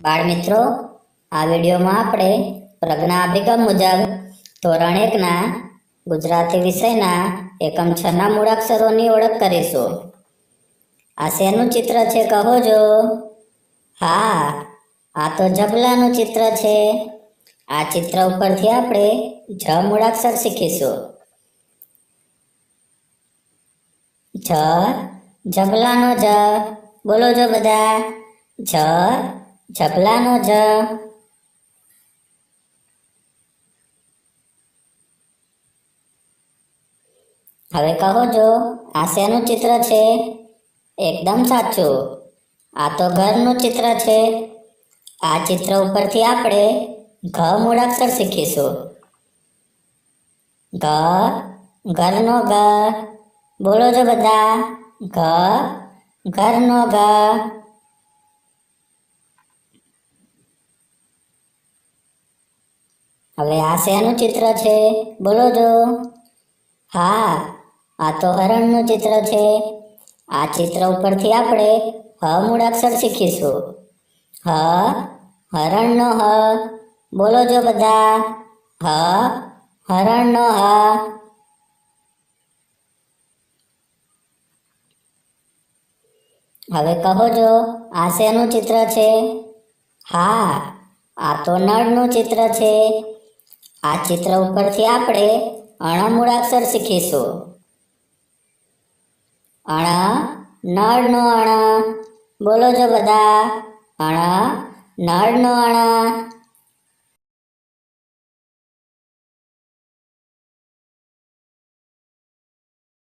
બાળ મિત્રો, આ વિડીયોમાં આપણે પ્રજ્ઞા અભિગમ મુજબ ધોરણ એકના ગુજરાતી વિષયના એકમ છના મૂળાક્ષરોની ઓળખ કરીશું. આ શેનું ચિત્ર છે કહો જો? હા, આ તો જબલાનું ચિત્ર છે. આ ચિત્ર ઉપરથી આપણે જ મૂળાક્ષર શીખીશું. જ, જબલાનો જ. બોલો જો બધા. જ જબલાનો જ. હવે કહો જો, આ શેનું ચિત્ર છે? એકદમ સાચું. આ તો ઘરનું ચિત્ર છે. આ ચિત્ર ઉપરથી આપણે ઘ મૂળાક્ષર શીખીશું. ઘ, ઘરનો ઘ. બોલો જો બધા. ઘ, ઘરનો ઘ. હવે આ શેનું ચિત્ર છે? બોલો જો. હા, આ તો હરણનું ચિત્ર છે. આ ચિત્ર ઉપરથી આપણે હ મૂળાક્ષર શીખીશું. હ, હરણનો હ. બોલો જો બધા. હ, હરણનો હ. હવે કહો જો, આ શેનું ચિત્ર છે? હા, આ તો નળનું ચિત્ર છે. આ ચિત્ર ઉપરથી આપણે અણ મૂળાક્ષર શીખીશું. અણ, નળનો અણ. બોલો જો બધા. અણ, નળનો અણ.